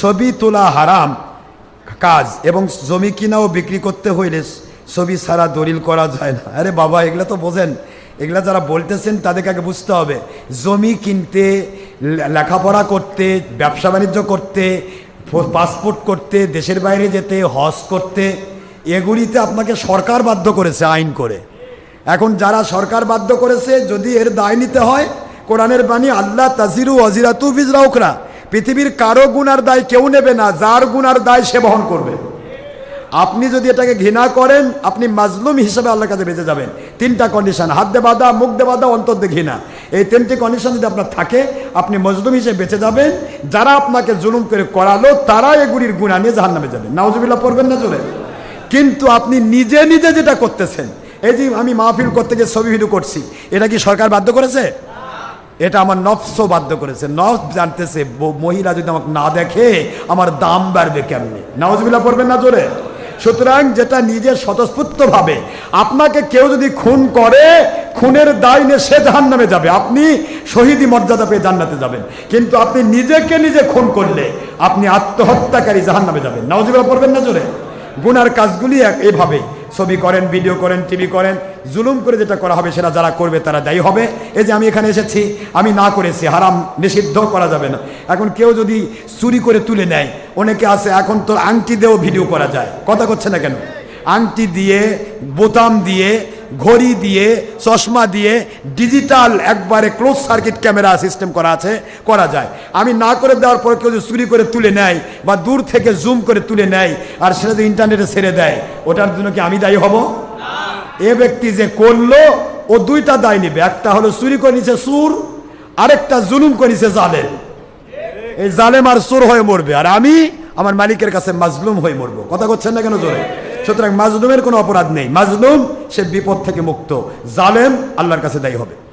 ছবি তোলা হারাম, কাজ এবং জমি কিনাও বিক্রি করতে হইলে ছবি ছাড়া দলিল করা যায় না। আরে বাবা, এগুলো তো বোঝেন। এগুলা যারা বলতেছেন তাদেরকে আগে বুঝতে হবে। জমি কিনতে লেখাপড়া করতে, ব্যবসা বাণিজ্য করতে পাসপোর্ট করতে, দেশের বাইরে যেতে, হজ করতে, এগুলিতে আপনাকে সরকার বাধ্য করেছে আইন করে। এখন যারা সরকার বাধ্য করেছে, যদি এর দায় নিতে হয়, কোরআনের বাণী, আল্লাহ তাজিরু অজিরাতু বিজরাউকরা। পৃথিবীর কারও গুনার দায় কেউ নেবে না, যার গুনার দায় সে বহন করবে। আপনি যদি এটাকে ঘৃণা করেন, আপনি মাজলুম হিসেবে আল্লাহর কাছে বেঁচে যাবেন। তিনটা কন্ডিশন হাত দে বাধা, মুখ দে বাধা, অন্তর দে ঘৃণা। এই তিনটি কন্ডিশন যদি আপনার থাকে, আপনি মজলুম হিসেবে বেঁচে যাবেন। যারা আপনাকে জুলুম করে করালো তারা এগুলির গুণা নিয়ে জাহান নামে যাবেন নাউজুবিল্লাহ, পড়বেন না চলে কিন্তু আপনি নিজে নিজে যেটা করতেছেন, এই যে আমি মাহফিল করতে গিয়ে ছবি ভিডিও করছি, এটা কি সরকার বাধ্য করেছে? এটা আমার নফসও বাধ্য করেছে। নফস জানতেছে মহিলা যদি আমাকে না দেখে, আমার দাম বাড়বে কেমনি? নাওজবিল্লা পড়বেন না জোরে? সুতরাং যেটা নিজে স্বতঃস্ফূর্তভাবে, আপনাকে কেউ যদি খুন করে, খুনের দায় নিয়ে সে জাহান নামে যাবে। আপনি শহীদি মর্যাদা পেয়ে জান্নাতে যাবেন। কিন্তু আপনি নিজেকে নিজে খুন করলে, আপনি আত্মহত্যাকারী জাহান নামে যাবেন। নাওজবিল্লা পড়বেন না জোরে? গুনার কাজগুলি এক- এভাবে ছবি করেন, ভিডিও করেন, টিভি করেন, জুলুম করে যেটা করা হবে সেটা যারা করবে তারা দায়ী হবে। এই যে আমি এখানে এসেছি, আমি না করেছি, হারাম, নিষিদ্ধ করা যাবে না। এখন কেউ যদি চুরি করে তুলে নেয়, অনেকে আছে, এখন তো আংটি দিয়েও ভিডিও করা যায়। কথা করছে না কেন? আংটি দিয়ে, বোতাম দিয়ে ঘড়ি দিয়ে চশমা দিয়ে ডিজিটাল একবারে ক্লোজ সার্কিট ক্যামেরা সিস্টেম করা আছে করা যায়। আমি না করে দেওয়ার পর কেউ যদি চুরি করে তুলে নেয় বা দূর থেকে জুম করে তুলে নেয় আর সেটা যদি ইন্টারনেটে ছেড়ে দেয় ওটার জন্য কি আমি দায়ী হব? এ ব্যক্তি যে করল ও দুইটা দায় নিবে। একটা হলো চুরি করে নিছে সুর আরেকটা জুলুম করে নিছে জালেম। এই জালেম আর সুর হয়ে মরবে। আর আমি আমার মালিকের কাছে মাজলুম হয়ে মরবো। কথা করছেন না কেন জোরে? সুতরাং মাজলুমের কোনো অপরাধ নেই। মাজলুম সে বিপদ থেকে মুক্ত। জালেম আল্লাহর কাছে দায়ী হবে।